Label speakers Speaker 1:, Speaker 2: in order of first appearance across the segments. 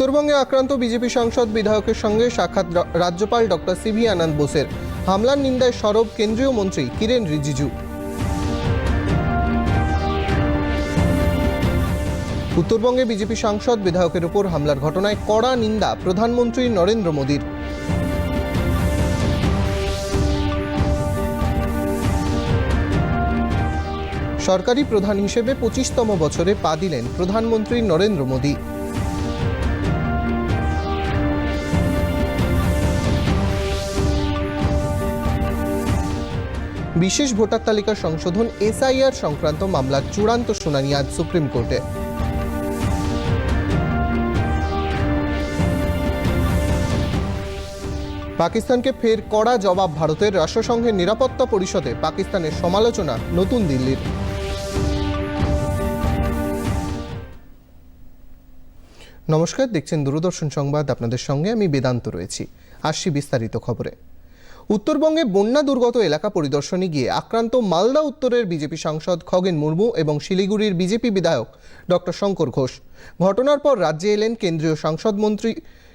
Speaker 1: উত্তরবঙ্গে আক্রান্ত বিজেপি সাংসদ বিধায়কের সঙ্গে সাক্ষাৎ রাজ্যপাল ডক্টর সিভি আনন্দ বোসের। হামলার নিন্দায় সরব কেন্দ্রীয় মন্ত্রী কিরেন রিজিজু। উত্তরবঙ্গে বিজেপি সাংসদ বিধায়কের উপর হামলার ঘটনায় কড়া নিন্দা প্রধানমন্ত্রী নরেন্দ্র মোদীর। সরকারি প্রধান হিসেবে পঁচিশতম বছরে পা দিলেন প্রধানমন্ত্রী নরেন্দ্র মোদী। বিশেষ ভোটার তালিকা সংশোধন এসআইআর সংক্রান্ত মামলার চূড়ান্ত শুনানি আজ সুপ্রিম কোর্টে। পাকিস্তানকে ফের কড়া জবাব ভারতের রাষ্ট্রসংঘের নিরাপত্তা পরিষদে পাকিস্তানের সমালোচনা নতুন দিল্লির। নমস্কার, দেখছেন দূরদর্শন সংবাদ, আপনাদের সঙ্গে আমি বেদান্ত রয়েছি। আসছি বিস্তারিত খবরে। উত্তরবঙ্গে বন্যা দুর্গত এলাকা পরিদর্শনে গিয়ে আক্রান্ত মালদা উত্তরের বিজেপি সাংসদ খগেন মুর্মু এবং শিলিগুড়ির বিজেপি বিধায়ক ডক্টর শঙ্কর ঘোষ। ঘটনার পর রাজ্যে এলেন কেন্দ্রীয় সাংসদ মন্ত্রী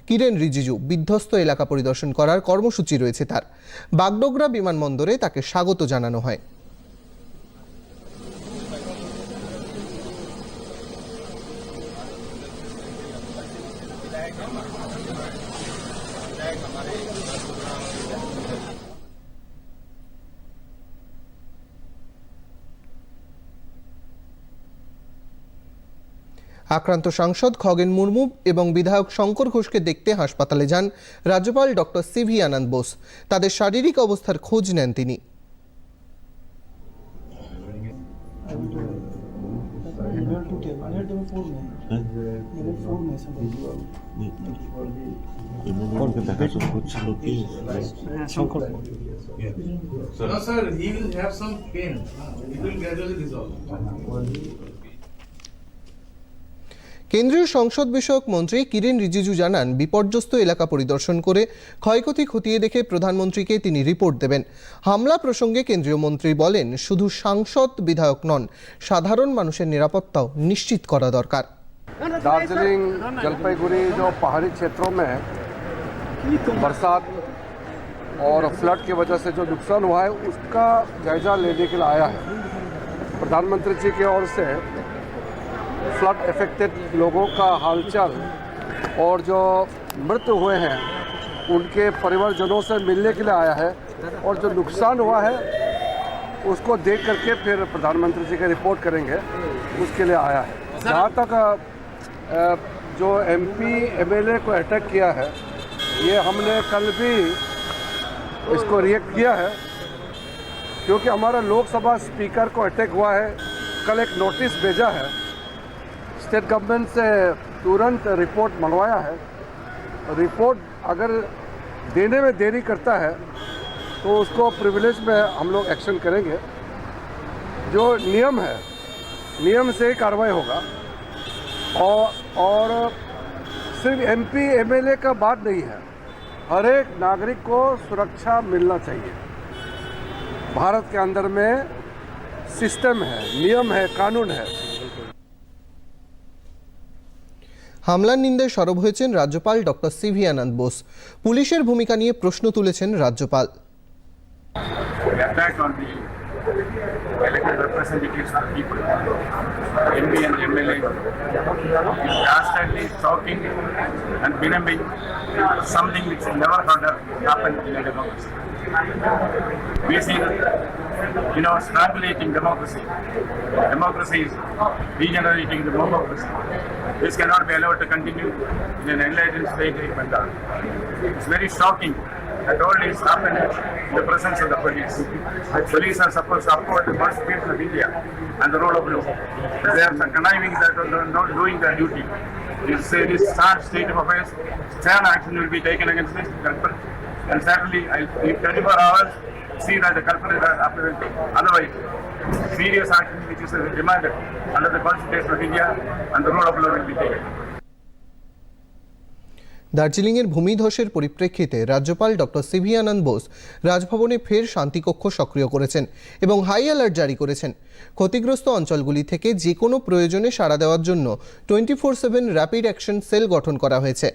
Speaker 1: কিরেন রিজিজু। বিধ্বস্ত এলাকা পরিদর্শন করার কর্মসূচি রয়েছে তার। বাগডোগরা বিমানবন্দরে তাকে স্বাগত জানানো হয়। আক্রান্ত সাংসদ খগেন মুর্মু এবং বিধায়ক শঙ্কর ঘোষকে দেখতে হাসপাতালে যান রাজ্যপাল ডক্টর সিভি আনন্দ বোস তাদের শারীরিক অবস্থার খোঁজ নেন তিনি
Speaker 2: No, sir, he will have some pain. It will gradually resolve.
Speaker 1: কেন্দ্রীয় সংসদ বিষয়ক মন্ত্রী কিরেন রিজিজু জানান বিপর্যস্ত এলাকা পরিদর্শন করে ক্ষয়ক্ষতি খতিয়ে দেখে প্রধানমন্ত্রীকে তিনি রিপোর্ট দেবেন হামলা প্রসঙ্গে কেন্দ্রীয় মন্ত্রী বলেন শুধু সাংসদ বিধায়ক নন সাধারণ মানুষের নিরাপত্তাও নিশ্চিত করা দরকার
Speaker 3: दार्जिलिंग जलपाईगुड़ी जो पहाड़ी क्षेत्रों में बरसात और फ्लड की वजह से जो नुकसान हुआ है उसका जायजा लेने के लिए आया है प्रधानमंत्री जी की ओर से फ्लड इफेक्टेड लोगों का हालचाल और जो मृत हुए हैं, उनके परिवारजनों से मिलने के लिए आया है और जो नुकसान हुआ है, उसको देख करके फिर प्रधानमंत्री जी का रिपोर्ट करेंगे, उसके लिए आया है। जहाँ तक जो एमपी एमएलए को अटैक किया है, ये हमने कल भी इसको रिएक्ट किया है, क्योंकि हमारा लोकसभा स्पीकर को अटैक हुआ है, कल एक नोटिस भेजा है स्टेट गवर्नमेंट से तुरंत रिपोर्ट मंगवाया है। रिपोर्ट अगर देने में देरी करता है तो उसको प्रिविलेज में हम लोग एक्शन करेंगे। जो नियम है, नियम से ही कार्रवाई होगा। और और सिर्फ़ एमपी एमएलए का बात नहीं है। हर एक नागरिक को सुरक्षा मिलना चाहिए। भारत के अंदर में सिस्टम है, नियम है, कानून है।
Speaker 1: হামলার নিন্দায় সরব হয়েছেন রাজ্যপাল doctor C V Ananda Bose. পুলিশের ভূমিকা নিয়ে প্রশ্ন তুলেছেন রাজ্যপাল.
Speaker 4: We see, you know, strangulating democracy. Democracy is degenerating democracy. This cannot be allowed to continue in an enlightened state like Bengal. It's very shocking that all this happened in the presence of the police. The police are supposed to uphold the constitution of India and the rule of law. They are conniving that they are not doing their duty. You say this sad state of affairs, stern action will be taken against this. And certainly, I- in 24 hours, see that the culprit is apprehended. Otherwise, serious action which is demanded under the constitution of India and the rule of law will be taken.
Speaker 1: দার্জিলিংয়ের ভূমিধসের পরিপ্রেক্ষিতে রাজ্যপাল doctor C V Ananda Bose রাজভবনে ফের শান্তিকক্ষ সক্রিয় করেছেন এবং high alert জারি করেছেন ক্ষতিগ্রস্ত অঞ্চলগুলি থেকে যে কোনো প্রয়োজনে সাড়া দেওয়ার জন্য twenty four seven rapid action cell গঠন করা হয়েছে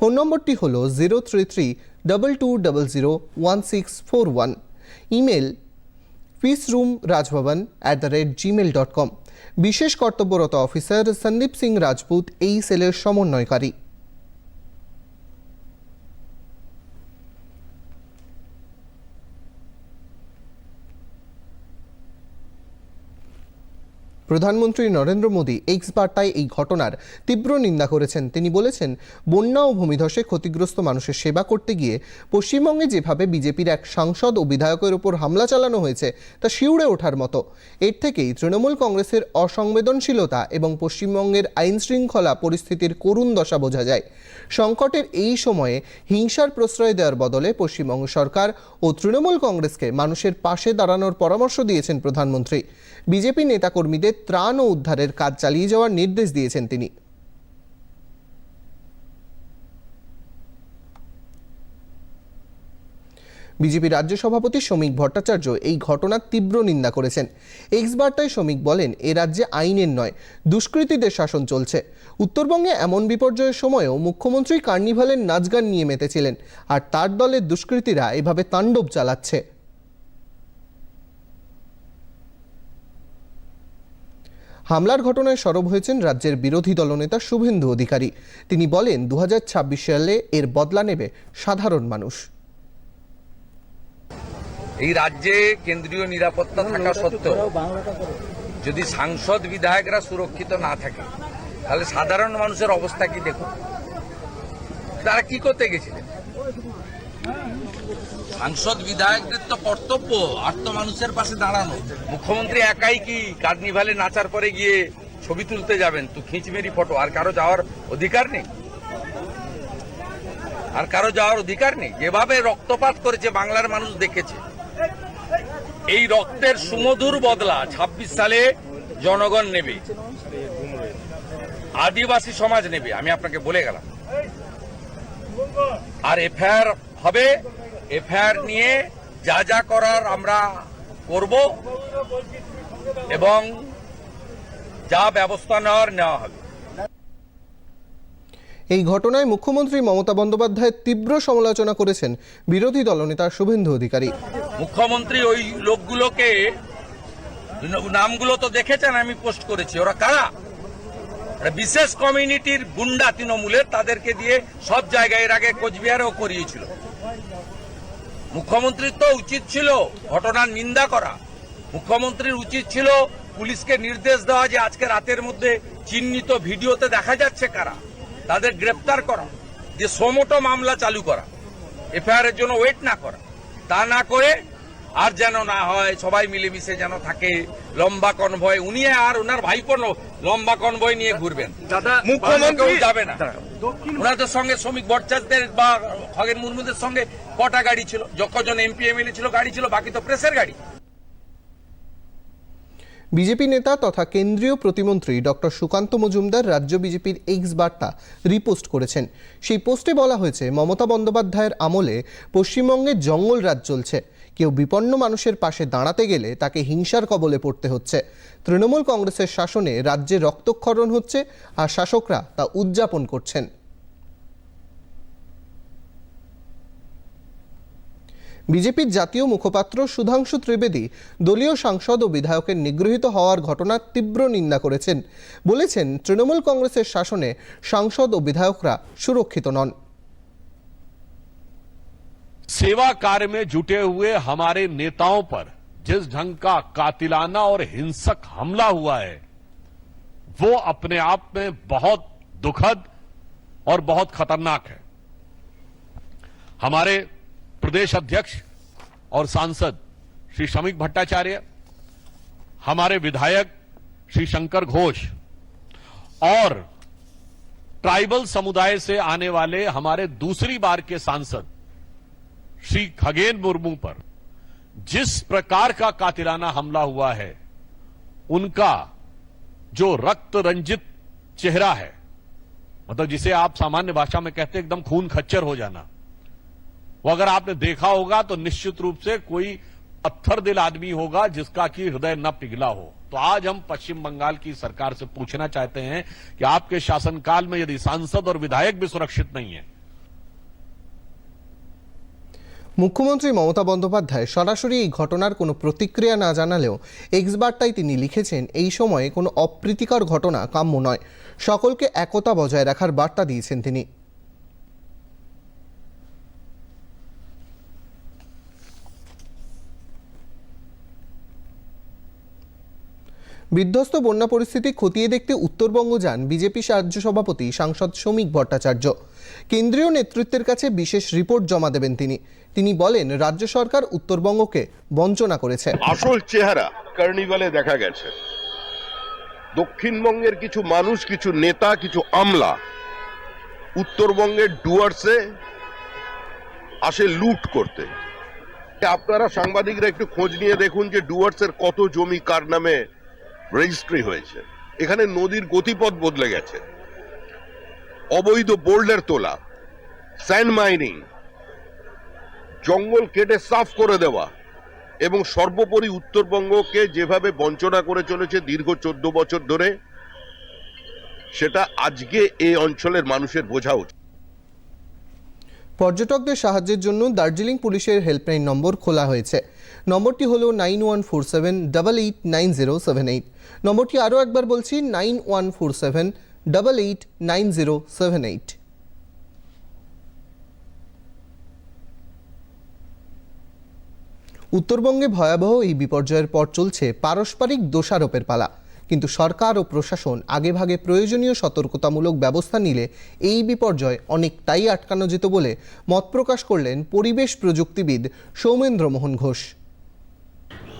Speaker 1: ফোন নম্বরটি হল zero three three double two double zero one six four one email peace room Rajbhavan at the rate Gmail dot com বিশেষ কর্তব্যরত অফিসার সন্দীপ সিং রাজপুত এই সেলের সমন্বয়কারী প্রধানমন্ত্রী নরেন্দ্র মোদী এক্স বার্তায় এই ঘটনার তীব্র নিন্দা করেছেন। তিনি বলেছেন, বন্যা ও ভূমিধসে ক্ষতিগ্রস্ত মানুষের সেবা করতে গিয়ে পশ্চিমবঙ্গে যেভাবে বিজেপির এক সাংসদ ও বিধায়কের উপর হামলা চালানো হয়েছে, তা শিউড়ে ওঠার মতো। এর থেকেই তৃণমূল কংগ্রেসের অসংবেদনশীলতা এবং পশ্চিমবঙ্গের আইন শৃঙ্খলা পরিস্থিতির করুণ দশা বোঝা যায়। সংকটের এই সময়ে হিংসার প্রশ্রয় দেওয়ার বদলে পশ্চিমবঙ্গ সরকার ও তৃণমূল কংগ্রেসকে মানুষের পাশে দাঁড়ানোর পরামর্শ দিয়েছেন প্রধানমন্ত্রী। বিজেপি নেতাকর্মীদের ত্রাণ ও উদ্ধারের কাজ চালিয়ে যাওয়ার নির্দেশ দিয়েছেন তিনি। বিজেপি রাজ্য সভাপতি শ্রমিক ভট্টাচার্য এই ঘটনার তীব্র নিন্দা করেছেন। এক্স বার্তায় শ্রমিক বলেন, এ রাজ্যে আইনের নয়, দুষ্কৃতীদের শাসন চলছে। উত্তরবঙ্গে এমন বিপর্যয়ের সময়ও মুখ্যমন্ত্রী কার্নিভালের নাচ গান নিয়ে মেতেছিলেন, আর তার দলের দুষ্কৃতীরা এভাবে তাণ্ডব চালাচ্ছে। হামলার ঘটনায় সরব হয়েছেন রাজ্যের বিরোধী দলনেতা শুভেন্দু অধিকারী। তিনি বলেন দু হাজার ছাব্বিশ সালে এর বদলা নেবে সাধারণ মানুষ।
Speaker 5: এই রাজ্যে কেন্দ্রীয় নিরাপত্তা থাকা সত্ত্বেও যদি সাংসদ বিধায়করা সুরক্ষিত না থাকে, তাহলে সাধারণ মানুষের অবস্থা কি দেখুন? তারা কি করতে গেছিলেন? সাংসদ বিধায়কদের তো কর্তব্য আর তো মানুষের পাশে দাঁড়ানো। মুখ্যমন্ত্রী একাই কি কার্নিভালে নাচার পরে গিয়ে ছবি তুলতে যাবেন? তো খিঁচমেরি ফটো। আর কারও যাওয়ার অধিকার নেই? আর কারও যাওয়ার অধিকার নেই? যেভাবে রক্তপাত করেছে বাংলার মানুষ দেখেছে। এই রক্তের সুমধুর বদলা ২৬ সালে জনগণ নেবে। আদিবাসী সমাজ নেবে। আমি আপনাকে বলে গেলাম। আর এফআইআর হবে এফআইআর নিয়ে যা যা করার আমরা করব এবং যা ব্যবস্থা নেওয়ার নেওয়া হবে।
Speaker 1: এই ঘটনায় মুখ্যমন্ত্রী মমতা বন্দ্যোপাধ্যায়ের তীব্র সমালোচনা করেছেন বিরোধী দলনেতা শুভেন্দু অধিকারী।
Speaker 5: মুখ্যমন্ত্রী ওই লোকগুলোকে নামগুলো তো দেখেছেন আমি পোস্ট করেছি। ওরা কারা? বিশেষ কমিউনিটির গুন্ডা তৃণমূলের তাদেরকে দিয়ে সব জায়গায় এর আগে কোচবিহারেও করিয়েছিল। মুখ্যমন্ত্রীর তো উচিত ছিল ঘটনার নিন্দা করা। মুখ্যমন্ত্রীর উচিত ছিল পুলিশকে নির্দেশ দেওয়া যে আজকে রাতের মধ্যে চিহ্নিত ভিডিওতে দেখা যাচ্ছে কারা তাদের গ্রেপ্তার করা যে সোমোটো মামলা চালু করা এফআইআর এর জন্য ওয়েট না করা তা না করে আর যেন না হয় সবাই মিলেমিশে যেন থাকে লম্বা কনভয় উনি আর ওনার ভাইপো ন- লম্বা কনভয় নিয়ে ঘুরবেন। মুখ্যমন্ত্রী যাবে না। ওনাদের সঙ্গে শ্রমিক ভট্টাচার্যদের বা খগেন মুর্মুদের সঙ্গে কটা গাড়ি ছিল? যখন এমপি এমএলএ ছিল গাড়ি ছিল বাকি তো প্রেসের গাড়ি।
Speaker 1: বিজেপি নেতা তথা কেন্দ্রীয় প্রতিমন্ত্রী ডক্টর সুকান্ত মজুমদার রাজ্য বিজেপির এক্স বার্তা রিপোস্ট করেছেন। সেই পোস্টে বলা হয়েছে মমতা বন্দ্যোপাধ্যায়ের আমলে পশ্চিমবঙ্গে জঙ্গল রাজ চলছে। কেউ বিপন্ন মানুষের পাশে দাঁড়াতে গেলে তাকে হিংসার কবলে পড়তে হচ্ছে। তৃণমূল কংগ্রেসের শাসনে রাজ্যে রক্তক্ষরণ হচ্ছে আর শাসকরা তা উদযাপন করছেন বিজেপির জাতীয় মুখপাত্র সুধাংশু ত্রিবেদী দলীয় সাংসদ ও বিধায়কের নিগৃহীত হওয়ার ঘটনার তীব্র নিন্দা করেছেন বলেছেন তৃণমূল কংগ্রেসের শাসনে সাংসদ ও বিধায়করা সুরক্ষিত নন
Speaker 6: सेवा कार्य में जुटे हुए हमारे नेताओं पर जिस ढंग का कातिलाना और हिंसक हमला हुआ है, वो अपने आप में बहुत दुखद और बहुत खतरनाक है। हमारे प्रदेश अध्यक्ष और सांसद श्री श्रमिक भट्टाचार्य, हमारे विधायक श्री शंकर घोष और ट्राइबल समुदाय से आने वाले हमारे दूसरी बार के सांसद श्री खगेन मुर्मू पर जिस प्रकार का कातिलाना हमला हुआ है, उनका जो रक्त रंजित चेहरा है मतलब जिसे आप सामान्य भाषा में कहते हैं एकदम खून खच्चर हो जाना, वो अगर आपने देखा होगा तो निश्चित रूप से कोई पत्थर दिल आदमी होगा जिसका कि हृदय न पिघला हो। तो आज हम पश्चिम बंगाल की सरकार से पूछना चाहते हैं कि आपके शासनकाल में यदि सांसद और विधायक भी सुरक्षित नहीं है
Speaker 1: মুখ্যমন্ত্রী মমতা বন্দ্যোপাধ্যায় সরাসরি এই ঘটনার কোনো প্রতিক্রিয়া না জানালেও এক্স বার্তায় তিনি লিখেছেন, এই সময়ে কোনো অপ্রীতিকর ঘটনা কাম্য নয়। সকলকে একতা বজায় রাখার বার্তা দিয়েছেন তিনি। বিধ্বস্ত বন্যা পরিস্থিতি খতিয়ে দেখতে উত্তরবঙ্গ যান বিজেপি রাজ্য সভাপতি সাংসদ শ্রমিক ভট্টাচার্য। কেন্দ্রীয় নেতৃত্বের কাছে বিশেষ রিপোর্ট জমা দেবেন তিনি। তিনি বলেন, রাজ্য সরকার উত্তরবঙ্গকে বঞ্চনা করেছে।
Speaker 7: আসল চেহারা কার্নিভালে দেখা গেছে। দক্ষিণবঙ্গের কিছু মানুষ, কিছু নেতা, কিছু আমলা উত্তরবঙ্গের ডুয়ার্সে আসে লুট করতে। আপনারা সাংবাদিকরা একটু খোঁজ নিয়ে দেখুন যে ডুয়ার্সের কত জমি কার নামে রেজিস্ট্রি হয়েছে। এখানে নদীর গতিপথ বদলে গেছে। অবৈধ বোল্ডার তোলা স্যান্ড মাইনিং জঙ্গল কেটে সাফ করে দেওয়া এবং সর্বোপরি উত্তরবঙ্গকে যেভাবে বঞ্চনা করে চলেছে দীর্ঘ চোদ্দ বছর ধরে, সেটা আজকে এই অঞ্চলের মানুষের বোঝা উচিত।
Speaker 1: পর্যটকদের সাহায্যের জন্য দার্জিলিং পুলিশের হেল্পলাইন নম্বর খোলা হয়েছে। নম্বরটি হল nine one four seven, double eight, nine zero seven eight. নম্বরটি আরও একবার বলছি, nine one four seven, double eight, nine zero seven eight. উত্তরবঙ্গে ভয়াবহ এই বিপর্যয়ের পর চলছে পারস্পরিক দোষারোপের পালা। কিন্তু সরকার ও প্রশাসন আগেভাগে প্রয়োজনীয় সতর্কতামূলক ব্যবস্থা নিলে এই বিপর্যয় অনেকটাই আটকানো যেত বলে মত প্রকাশ করলেন পরিবেশ প্রযুক্তিবিদ সৌমেন্দ্র মোহন ঘোষ।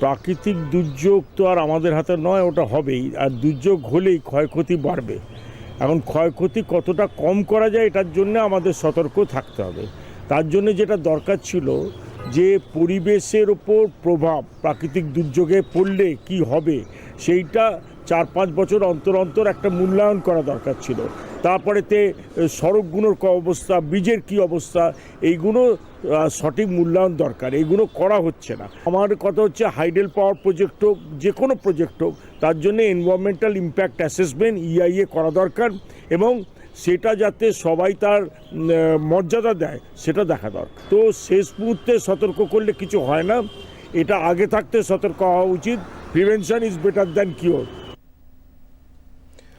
Speaker 8: প্রাকৃতিক দুর্যোগ তো আর আমাদের হাতে নয়, ওটা হবেই। আর দুর্যোগ হলেই ক্ষয়ক্ষতি বাড়বে। এখন ক্ষয়ক্ষতি কতটা কম করা যায়, এটার জন্য আমাদের সতর্ক থাকতে হবে। তার জন্য যেটা দরকার ছিল যে পরিবেশের ওপর প্রভাব প্রাকৃতিক দুর্যোগে পড়লে কি হবে, সেইটা চার পাঁচ বছর অন্তর অন্তর একটা মূল্যায়ন করা দরকার ছিল। তারপরেতে সড়কগুলোর ক অবস্থা বীজের কি অবস্থা, এইগুলো সঠিক মূল্যায়ন দরকার, এইগুলো করা হচ্ছে না। আমার কথা হচ্ছে, হাইডেল পাওয়ার প্রজেক্ট হোক যে কোনো প্রজেক্ট হোক, তার জন্য এনভায়রনমেন্টাল ইম্প্যাক্ট অ্যাসেসমেন্ট ইআইএ করা দরকার এবং সেটা যাতে সবাই তার মর্যাদা দেয়, সেটা দেখা দরকার। তো শেষ মুহূর্তে সতর্ক করলে কিছু হয় না। এটা আগে থাকতে সতর্ক হওয়া উচিত। Prevention is better than cure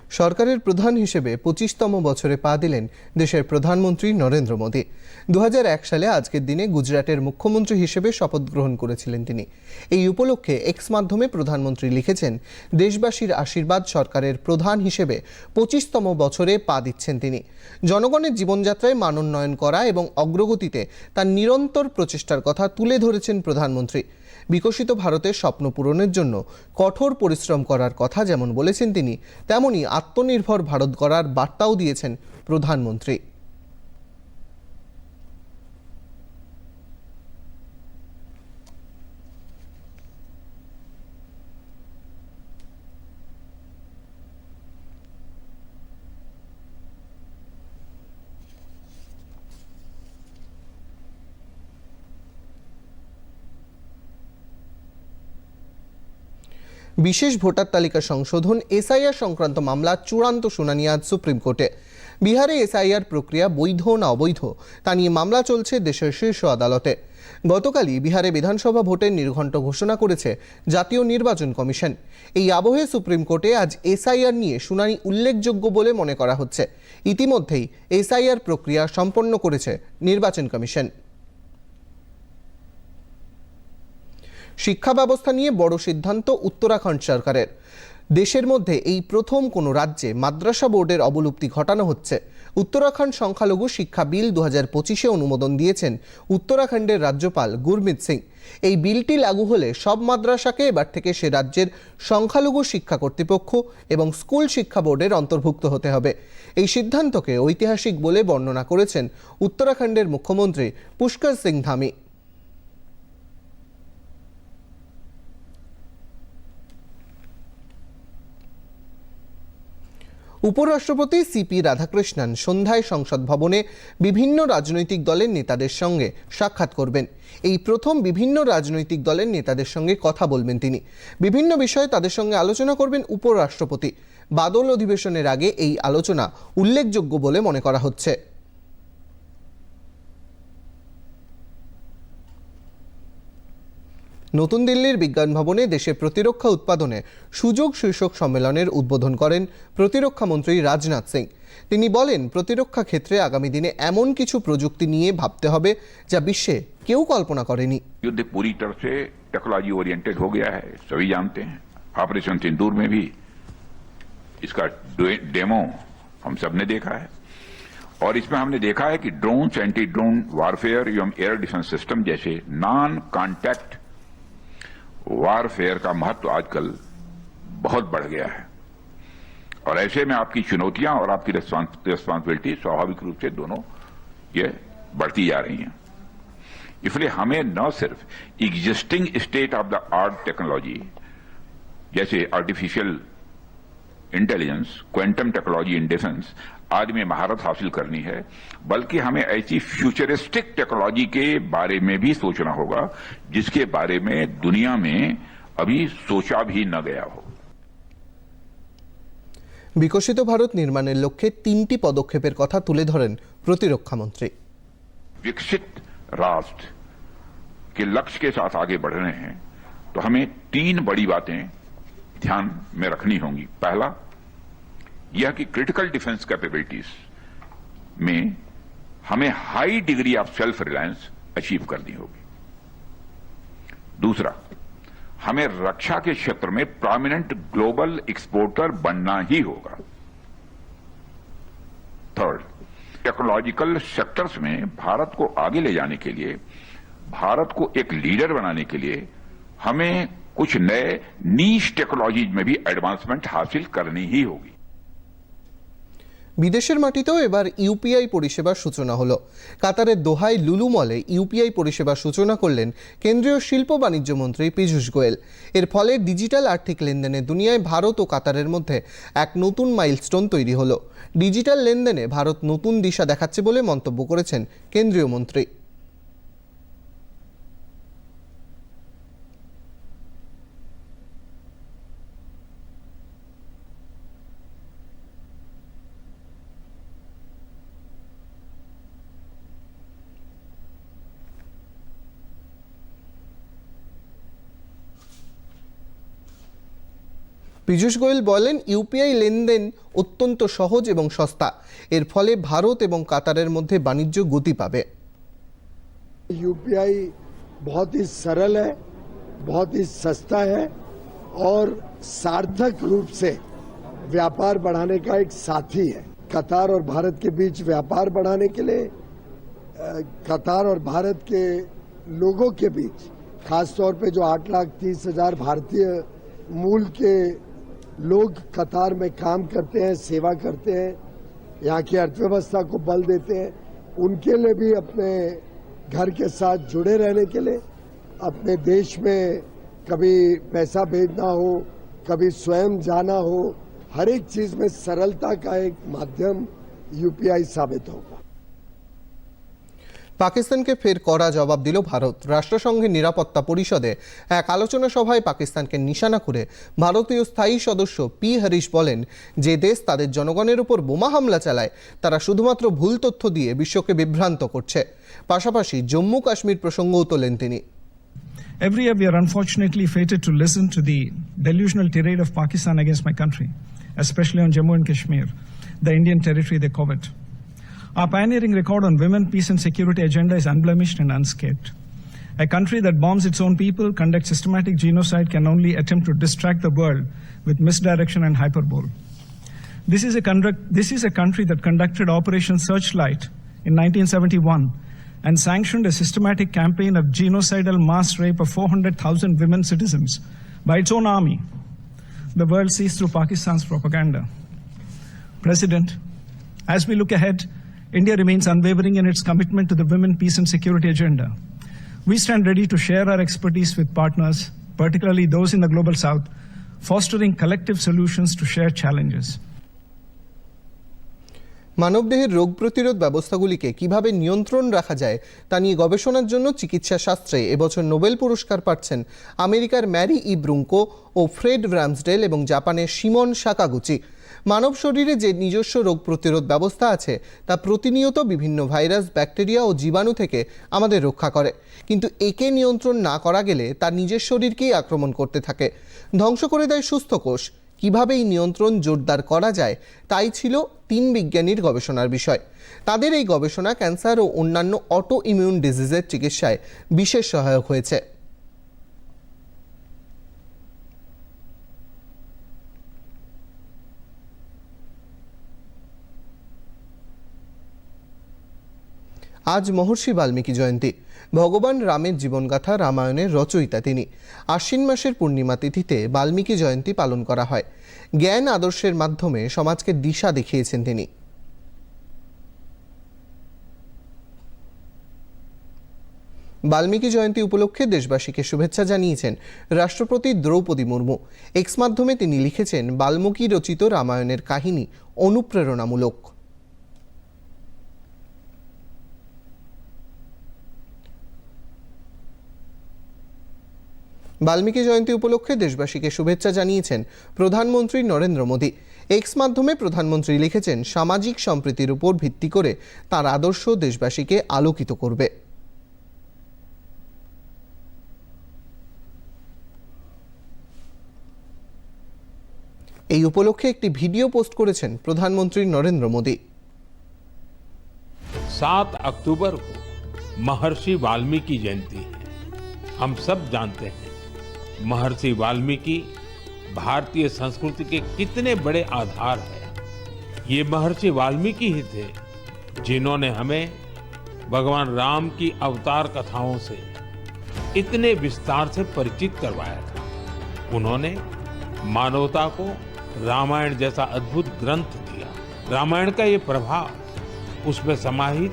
Speaker 1: সরকারের প্রধান হিসেবে পঁচিশতম বছরে পা দিলেন দেশের প্রধানমন্ত্রী নরেন্দ্র মোদী। দু হাজার এক সালে আজকের দিনে গুজরাটের মুখ্যমন্ত্রী হিসেবে শপথ গ্রহণ করেছিলেন তিনি। এই উপলক্ষে এক্স মাধ্যমে প্রধানমন্ত্রী লিখেছেন, দেশবাসীর আশীর্বাদ সরকারের প্রধান হিসেবে পঁচিশতম বছরে পা দিচ্ছেন তিনি। জনগণের জীবনযাত্রায় মানোন্নয়ন করা এবং অগ্রগতিতে তার নিরন্তর প্রচেষ্টার কথা তুলে ধরেছেন প্রধানমন্ত্রী। বিকশিত ভারতের স্বপ্ন পূরণের জন্য কঠোর পরিশ্রম করার কথা যেমন বলেছেন তিনি তেমনই আত্মনির্ভর ভারত গড়ার বার্তাও দিয়েছেন প্রধানমন্ত্রী। বিশেষ ভোটার তালিকা সংশোধন, এসআইআর সংক্রান্ত মামলা, চূড়ান্ত শুনানি আজ সুপ্রিম কোর্টে। বিহারে এসআইআর প্রক্রিয়া বৈধ না অবৈধ, তা নিয়ে মামলা চলছে দেশের শীর্ষ আদালতে। গতকালই বিহারে বিধানসভা ভোটের নির্ঘণ্ট ঘোষণা করেছে জাতীয় নির্বাচন কমিশন। এই আবহে সুপ্রিম কোর্টে আজ এসআইআর নিয়ে শুনানি উল্লেখযোগ্য বলে মনে করা হচ্ছে। ইতিমধ্যেই এসআইআর প্রক্রিয়া সম্পন্ন করেছে নির্বাচন কমিশন। শিক্ষা ব্যবস্থা নিয়ে বড় সিদ্ধান্ত উত্তরাখণ্ড সরকারের। দেশের মধ্যে এই প্রথম কোনো রাজ্যে মাদ্রাসা বোর্ডের অবলুপ্তি ঘটানো হচ্ছে। উত্তরাখণ্ড সংখ্যালঘু শিক্ষা বিল দু হাজার পঁচিশে অনুমোদন দিয়েছেন উত্তরাখণ্ডের রাজ্যপাল গুরমিত সিং। এই বিলটি লাগু হলে সব মাদ্রাসাকে এবার থেকে সে রাজ্যের সংখ্যালঘু শিক্ষা কর্তৃপক্ষ এবং স্কুল শিক্ষা বোর্ডের অন্তর্ভুক্ত হতে হবে। এই সিদ্ধান্তকে ঐতিহাসিক বলে বর্ণনা করেছেন উত্তরাখণ্ডের মুখ্যমন্ত্রী পুষ্কর সিং ধামি। উপরাষ্ট্রপতি সিপি রাধাকৃষ্ণন সন্ধ্যায় সংসদ ভবনে বিভিন্ন রাজনৈতিক দলের নেতাদের সঙ্গে সাক্ষাৎ করবেন। এই প্রথম বিভিন্ন রাজনৈতিক দলের নেতাদের সঙ্গে কথা বলবেন তিনি। বিভিন্ন বিষয়ে তাদের সঙ্গে আলোচনা করবেন উপরাষ্ট্রপতি। বাদল অধিবেশনের আগে এই আলোচনা উল্লেখযোগ্য বলে মনে করা হচ্ছে। নতুন দিল্লির বিজ্ঞান ভবনে দেশের প্রতিরক্ষা উৎপাদনে সুযোগ শীর্ষক সম্মেলনের উদ্বোধন করেন প্রতিরক্ষা মন্ত্রী রাজনাথ সিং তিনি বলেন প্রতিরক্ষা ক্ষেত্রে আগামী দিনে এমন কিছু প্রযুক্তি নিয়ে ভাবতে হবে যা বিশ্বে কেউ কল্পনা করেনি
Speaker 9: युद्ध पूरी तरह से टेक्नोलॉजी ओरिएंटेड हो गया है सभी जानते हैं ऑपरेशन सिंदूर में भी इसका डे- डेमो हम सब ने देखा है और इसमें हमने देखा है कि ड्रोन एंटी ड्रोन वारफेयर एवं एयर डिफेंस सिस्टम जैसे नॉन कॉन्टैक्ट वारफेयर का महत्व आजकल बहुत बढ़ गया है। और ऐसे में आपकी चुनौतियाँ और आपकी रिस्पॉन्सिबिलिटी स्वाभाविक रूप से दोनों ये बढ़ती जा रही हैं। इसलिए हमें न सिर्फ़ existing state of the art technology जैसे artificial intelligence quantum technology in defence आदि में महारत हासिल करनी है बल्कि हमें ऐसी फ्यूचरिस्टिक टेक्नोलॉजी के बारे में भी सोचना होगा जिसके बारे में दुनिया में अभी सोचा भी न गया हो
Speaker 1: বিকশিত ভারত নির্মাণের লক্ষ্যে তিনটি পদক্ষেপের কথা তুলে ধরেন প্রতিরক্ষামন্ত্রী
Speaker 9: विकसित राष्ट्र के लक्ष्य के साथ आगे बढ़ रहे हैं तो हमें तीन बड़ी बातें ध्यान में रखनी होंगी पहला यह कि क्रिटिकल डिफेंस कैपेबिलिटीज में हमें high degree of self reliance achieve करनी होगी। दूसरा, हमें रक्षा के क्षेत्र में प्रोमिनेंट ग्लोबल एक्सपोर्टर बनना ही होगा। थर्ड टेक्नोलॉजिकल सेक्टर्स में भारत को आगे ले जाने के लिए, भारत को एक लीडर बनाने के लिए हमें कुछ नए नीच टेक्नोलॉजीज़ में भी एडवांसमेंट हासिल करनी ही होगी।
Speaker 1: বিদেশের মাটিতেও এবার ইউপিআই পরিষেবার সূচনা হলো। কাতারের দোহাই লুলু মলে ইউপিআই পরিষেবার সূচনা করলেন কেন্দ্রীয় শিল্প বাণিজ্য মন্ত্রী পীযূষ গোয়েল। এর ফলে ডিজিটাল আর্থিক লেনদেনে দুনিয়ায় ভারত ও কাতারের মধ্যে এক নতুন মাইলস্টোন তৈরি হলো। ডিজিটাল লেনদেনে ভারত নতুন দিশা দেখাচ্ছে বলে মন্তব্য করেছেন কেন্দ্রীয় মন্ত্রী। পীযূষ গোয়েল বলেন ইউপিআই লেনদেন অত্যন্ত সহজ এবং সস্তা এর ফলে ভারত এবং কাতারের মধ্যে বাণিজ্য গতি পাবে
Speaker 10: यूपीआई बहुत ही सरल है बहुत ही सस्ता है और सार्थक रूप से व्यापार बढ़ाने का एक साथी है कतार और भारत के बीच व्यापार बढ़ाने के लिए अ, कतार और भारत के लोगों के बीच खास तौर पे जो आठ लाख तीस हजार भारतीय मूल के लोग कतार में काम करते हैं, सेवा करते हैं, यहाँ की अर्थव्यवस्था को बल देते हैं। उनके लिए भी अपने घर के साथ जुड़े रहने के लिए, अपने देश में कभी पैसा भेजना हो, कभी स्वयं जाना हो, हर एक चीज़ में सरलता का एक माध्यम यूपीआई साबित होगा।
Speaker 1: পাকিস্তানকে ফের কড়া জবাব দিল ভারত। রাষ্ট্রসংঘের নিরাপত্তা পরিষদে এক আলোচনা সভায় পাকিস্তানকে নিশানা করে ভারতীয় স্থায়ী সদস্য পি হরিশ বলেন যে দেশ তাদের জনগণের উপর বোমা হামলা চালায় তারা শুধুমাত্র ভুল তথ্য দিয়ে বিশ্বকে বিভ্রান্ত করছে। পাশাপাশি জম্মু কাশ্মীর প্রসঙ্গও তোলেন তিনি।
Speaker 11: Every year, we are unfortunately fated to listen to the delusional tirade of Pakistan against my country, especially on Jammu and Kashmir, the Indian territory they covet. Our pioneering record on women, peace, and security agenda is unblemished and unscathed. A country that bombs its own people, conducts systematic genocide, can only attempt to distract the world with misdirection and hyperbole. This is a, this is a country that conducted Operation Searchlight in 1971 and sanctioned a systematic campaign of genocidal mass rape of 400,000 women citizens by its own army. The world sees through Pakistan's propaganda. President, as we look ahead, India remains unwavering in its commitment to the women, peace, and security agenda. We stand ready to share our expertise with partners, particularly those in the global south, fostering collective solutions to shared challenges.
Speaker 1: মানবদেহের রোগ প্রতিরোধ ব্যবস্থাগুলিকে কীভাবে নিয়ন্ত্রণ রাখা যায় তা নিয়ে গবেষণার জন্য চিকিৎসা শাস্ত্রে এবছর নোবেল পুরস্কার পাচ্ছেন আমেরিকার ম্যারি ই ব্রুঙ্কো ও ফ্রেড ভ্রামসডেল এবং জাপানের সিমন সাকাগুচি মানব শরীরে যে নিজস্ব রোগ প্রতিরোধ ব্যবস্থা আছে, তা প্রতিনিয়ত বিভিন্ন ভাইরাস, ব্যাকটেরিয়া ও জীবাণু থেকে আমাদের রক্ষা করে। কিন্তু একে নিয়ন্ত্রণ না করা গেলে তার নিজের শরীরকেই আক্রমণ করতে থাকে। ধ্বংস করে দেয় সুস্থ কোষ। কীভাবে এই নিয়ন্ত্রণ জোরদার করা যায়, তাই ছিল তিন বিজ্ঞানীর গবেষণার বিষয়। তাদের এই গবেষণা ক্যান্সার ও অন্যান্য অটো ইমিউন ডিজিজের চিকিৎসায় বিশেষ সহায়ক হয়েছে। আজ মহর্ষি বাল্মীকি জয়ন্তী। ভগবান রামের জীবনগাথা রামায়ণের রচয়িতা তিনি। আশ্বিন মাসের পূর্ণিমা তিথিতে বাল্মীকি জয়ন্তী পালন করা হয়। জ্ঞান আদর্শের মাধ্যমে সমাজকে দিশা দেখিয়েছেন তিনি। বাল্মীকি জয়ন্তী উপলক্ষে দেশবাসীকে শুভেচ্ছা জানিয়েছেন রাষ্ট্রপতি দ্রৌপদী মুর্মু। এক্স মাধ্যমে তিনি লিখেছেন, বাল্মীকি রচিত রামায়ণের কাহিনী অনুপ্রেরণামূলক। বাল্মীকি জয়ন্তী উপলক্ষে দেশবাসীকে শুভেচ্ছা জানিয়েছেন প্রধানমন্ত্রী নরেন্দ্র মোদী এক্স মাধ্যমে প্রধানমন্ত্রী লিখেছেন সামাজিক সম্প্রীতির উপর ভিত্তি করে তার আদর্শ দেশবাসীকে আলোকিত করবে এই উপলক্ষে একটি ভিডিও পোস্ট করেছেন প্রধানমন্ত্রী নরেন্দ্র মোদী
Speaker 12: सात अक्टूबर को महर्षि वाल्मीकि जयंती है हम सब जानते हैं महर्षि वाल्मीकि भारतीय संस्कृति के कितने बड़े आधार हैं। ये महर्षि वाल्मीकि ही थे, जिन्होंने हमें भगवान राम की अवतार कथाओं से इतने विस्तार से परिचित करवाया था। उन्होंने मानवता को रामायण जैसा अद्भुत ग्रंथ दिया। रामायण का ये प्रभाव उसमें समाहित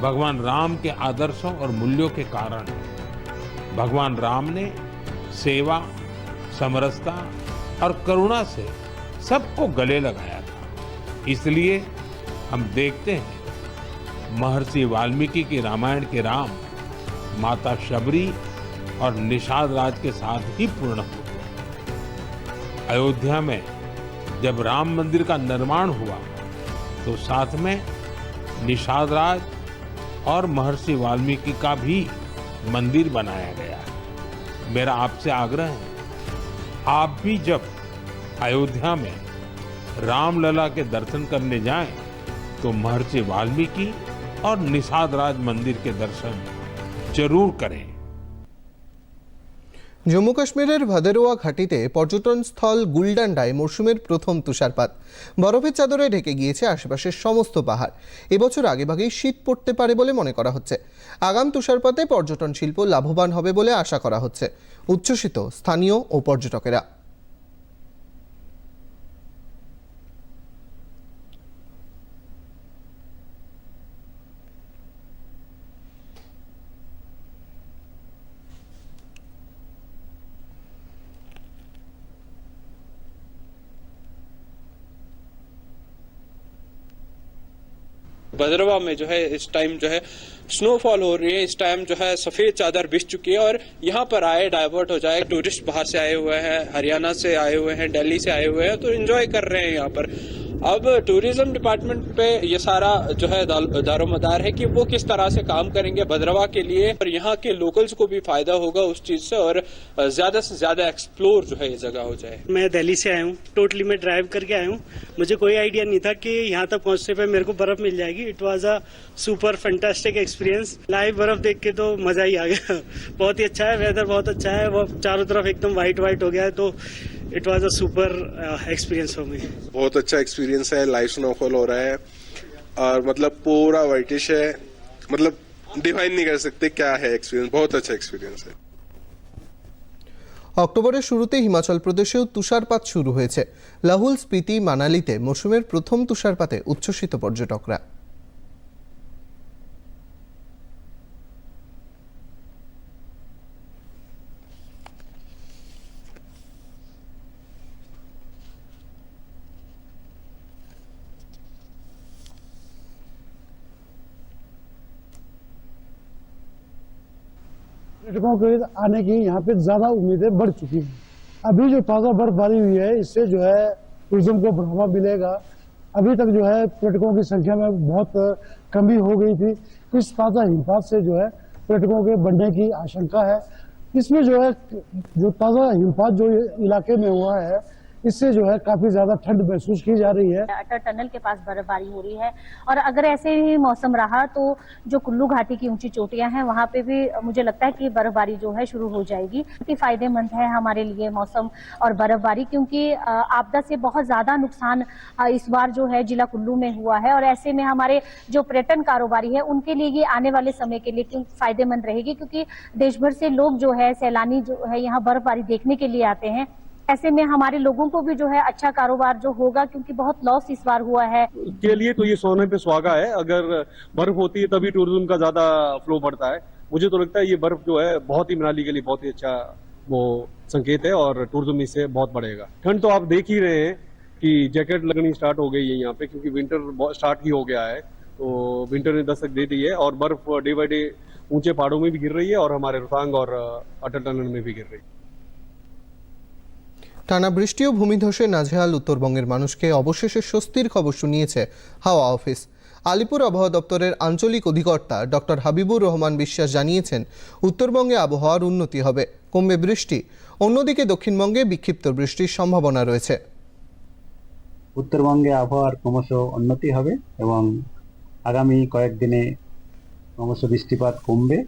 Speaker 12: भगवान राम के आदर्शों और मूल्यों के कारण है। भगवान राम ने सेवा, समरसता और करुणा से सबको गले लगाया था। इसलिए हम देखते हैं, महर्षि वाल्मीकि की रामायण के राम माता शबरी और निषाद राज के साथ ही पूर्ण हुए अयोध्या में जब राम मंदिर का निर्माण हुआ तो साथ में निषाद राज और महर्षि वाल्मीकि का भी मंदिर बनाया गया। है मेरा आपसे आग्रह है, आप भी जब अयोध्या में रामलला के दर्शन करने जाएँ तो महर्षि वाल्मीकि और निषाद राज मंदिर के दर्शन ज़रूर करें।
Speaker 1: জম্মু কাশ্মীরের ভাদেরোয়া ঘাটিতে পর্যটন স্থল গুলডান্ডায় মরশুমের প্রথম তুষারপাত। বরফের চাদরে ঢেকে গিয়েছে আশেপাশের সমস্ত পাহাড়। এবছর আগেভাগেই শীত পড়তে পারে বলে মনে করা হচ্ছে। আগাম তুষারপাতে পর্যটন শিল্প লাভবান হবে বলে আশা করা হচ্ছে, উচ্ছ্বসিত স্থানীয় ও পর্যটকেরা।
Speaker 13: भद्रवा में जो है, इस टाइम जो है स्नोफॉल हो रही है। इस टाइम जो है, सफ़ेद चादर बिछ चुकी है और यहाँ पर आए डाइवर्ट हो जाए टूरिस्ट बाहर से आए हुए हैं, हरियाणा से आए हुए हैं, दिल्ली से आए हुए हैं तो एंजॉय कर रहे हैं यहाँ पर। अब टूरिज़्म डिपार्टमेंट पे ये सारा जो है, दाल- दारोमदार है कि वो किस तरह से काम करेंगे भद्रवा के लिए और यहाँ के लोकल्स को भी फ़ायदा होगा उस चीज़ से और ज़्यादा से ज़्यादा एक्सप्लोर जो है, ये जगह हो जाए।
Speaker 14: मैं दिल्ली से आया हूँ टोटली मैं ड्राइव करके आया हूँ। मुझे कोई आइडिया नहीं था कि यहाँ तक पहुँचने पे मेरे को बर्फ़ मिल जाएगी। it was a super fantastic experience live बर्फ देख के तो मजा ही आ गया बहुत ही अच्छा है वेदर बहुत अच्छा है वो चारों तरफ एकदम व्हाइट व्हाइट हो गया है तो it was a super experience for me
Speaker 15: बहुत अच्छा एक्सपीरियंस है लाइव स्नोफॉल हो रहा है और मतलब पूरा वाइटिश है मतलब डिफाइन नहीं कर सकते क्या है एक्सपीरियंस बहुत अच्छा एक्सपीरियंस है
Speaker 1: অক্টোবরের শুরুতে হিমাচল প্রদেশেও তুষারপাত শুরু হয়েছে লাহুল স্পিতি মানালিতে মৌসুমের প্রথম তুষারপাতে উচ্ছ্বসিত পর্যটকরা
Speaker 14: पर्यटकों के आने की यहाँ पे ज़्यादा उम्मीदें बढ़ चुकी हैं। अभी जो ताज़ा बर्फबारी हुई है, इससे जो है टूरिज़्म को बढ़ावा मिलेगा। अभी तक जो है पर्यटकों की संख्या में बहुत कमी हो गई थी। इस ताज़ा हिमपात से जो है पर्यटकों के बढ़ने की आशंका है। इसमें जो है, जो ताज़ा हिमपात जो इलाके में हुआ है इससे जो है काफ़ी ज़्यादा ठंड महसूस की जा रही है।
Speaker 16: अटल टनल के पास बर्फबारी हो रही है। और अगर ऐसे ही मौसम रहा तो जो कुल्लू घाटी की ऊँची चोटियाँ हैं, वहाँ पे भी मुझे लगता है कि बर्फबारी जो है शुरू हो जाएगी। क्योंकि फ़ायदेमंद है हमारे लिए मौसम और बर्फबारी क्योंकि आपदा से बहुत ज़्यादा नुकसान इस बार जो है जिला कुल्लू में हुआ है। और ऐसे में हमारे जो पर्यटन कारोबारी है, उनके लिए ये आने वाले समय के लिए फ़ायदेमंद रहेगी? क्योंकि देश भर से लोग जो है, सैलानी जो है, यहाँ बर्फबारी देखने के लिए आते हैं। ऐसे में हमारे लोगों को भी जो है अच्छा कारोबार जो होगा, क्योंकि बहुत लॉस इस बार हुआ है।
Speaker 9: के लिए तो ये सोने पे सुहागा है। अगर बर्फ़ होती है तभी टूरिज़्म का ज़्यादा फ्लो बढ़ता है। मुझे तो लगता है ये बर्फ़ जो है बहुत ही मनाली के लिए बहुत ही अच्छा वो संकेत है और टूरिज़्म इससे बहुत बढ़ेगा। ठंड तो आप देख ही रहे हैं कि जैकेट लगनी स्टार्ट हो गई है यहाँ पे, क्योंकि विंटर स्टार्ट ही हो गया है। तो विंटर ने दस्तक दे दी है और बर्फ़ डे बाई डे ऊँचे पहाड़ों में भी गिर रही है और हमारे रोहतांग और अटल टनल में भी गिर रही है।
Speaker 1: টানা বৃষ্টি ও ভূমিধসে নাজেহাল উত্তরবঙ্গের মানুষকে অবশেষে স্বস্তির খবর শুনিয়েছে হাওয়া অফিস। আলিপুর আবহাওয়া দপ্তরের আঞ্চলিক অধিকর্তা ডক্টর হাবিবুর রহমান বিশ্বাস জানিয়েছেন, উত্তরবঙ্গে আবহাওয়ার উন্নতি হবে, কমবে বৃষ্টি। অন্যদিকে দক্ষিণবঙ্গে বিক্ষিপ্ত বৃষ্টির সম্ভাবনা রয়েছে।
Speaker 17: উত্তরবঙ্গে আবহাওয়ার ক্রমশ উন্নতি হবে এবং আগামী কয়েকদিনে ক্রমশ বৃষ্টিপাত কমবে।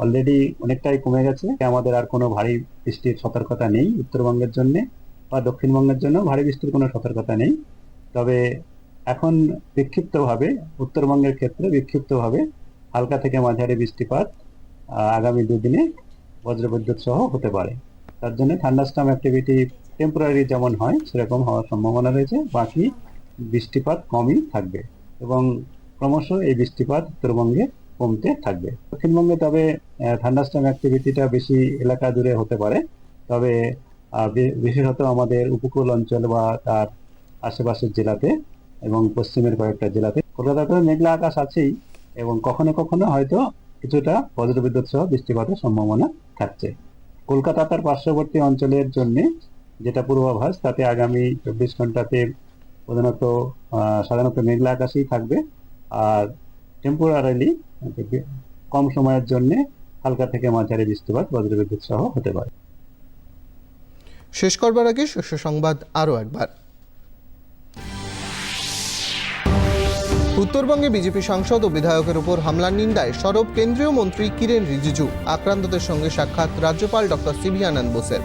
Speaker 17: অলরেডি অনেকটাই কমে গেছে। আমাদের আর কোনো ভারী বৃষ্টির সতর্কতা নেই উত্তরবঙ্গের জন্য বা দক্ষিণবঙ্গের জন্য ভারী বৃষ্টির কোনো সতর্কতা নেই। তবে এখন বিক্ষিপ্তভাবে, উত্তরবঙ্গের ক্ষেত্রে বিক্ষিপ্তভাবে হালকা থেকে মাঝারি বৃষ্টিপাত আগামী দুদিনে বজ্রবিদ্যুৎ সহ হতে পারে। তার জন্য থান্ডারস্টর্ম অ্যাক্টিভিটি টেম্পোরারি যেমন হয়, সেরকম হওয়ার সম্ভাবনা রয়েছে। বাকি বৃষ্টিপাত কমই থাকবে এবং ক্রমশ এই বৃষ্টিপাত উত্তরবঙ্গে কমতে থাকবে। দক্ষিণবঙ্গে তবে থান্ডারস্টর্ম অ্যাক্টিভিটিটা বেশি এলাকা জুড়ে হতে পারে। তবে বিশেষত আমাদের উপকূল অঞ্চল বা তার আশেপাশের জেলাতে এবং পশ্চিমের কয়েকটা জেলাতে। কলকাতাতেও মেঘলা আকাশ আছেই এবং কখনো কখনো হয়তো কিছুটা বজ্রবিদ্যুৎ সহ বৃষ্টিপাতের সম্ভাবনা থাকছে। কলকাতা তার পার্শ্ববর্তী অঞ্চলের জন্য যেটা পূর্বাভাস, তাতে আগামী চব্বিশ ঘন্টাতে প্রধানত সাধারণত মেঘলা আকাশই থাকবে। আর টেম্পোরারিলি কম সময়ের জন্য হালকা থেকে মাঝারি বৃষ্টিপাত বজ্রবিদ্যুৎ সহ হতে পারে।
Speaker 1: শেষ করবার আগে শস্য সংবাদ আরও একবার। উত্তরবঙ্গে বিজেপি সাংসদ ও বিধায়কের উপর হামলার নিন্দায় সরব কেন্দ্রীয় মন্ত্রী কিরেন রিজিজু। আক্রান্তদের সঙ্গে সাক্ষাৎ রাজ্যপাল ডক্টর আনন্দ বোসের।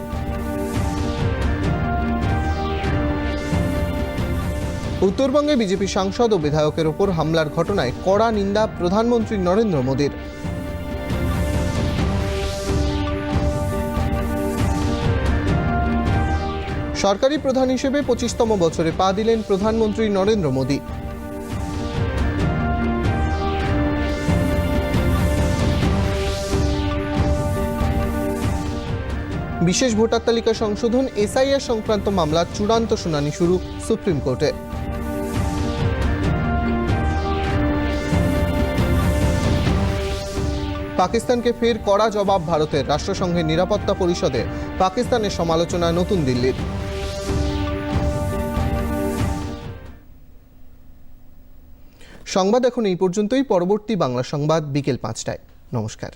Speaker 1: উত্তরবঙ্গে বিজেপি সাংসদ ও বিধায়কের ওপর হামলার ঘটনায় কড়া নিন্দা প্রধানমন্ত্রী নরেন্দ্র মোদীর। সরকারি প্রধান হিসেবে পঁচিশতম বছরে পা দিলেন প্রধানমন্ত্রী নরেন্দ্র মোদী। বিশেষ ভোটার তালিকা সংশোধন, এসআইআর সংক্রান্ত মামলার চূড়ান্ত শুনানি শুরু সুপ্রিম কোর্টে। পাকিস্তানকে ফের কড়া জবাব ভারতের রাষ্ট্রসংঘের নিরাপত্তা পরিষদে। পাকিস্তানের সমালোচনা নতুন দিল্লির। সংবাদ এখন এই পর্যন্তই। পরবর্তী বাংলা সংবাদ বিকেল পাঁচটায়। নমস্কার।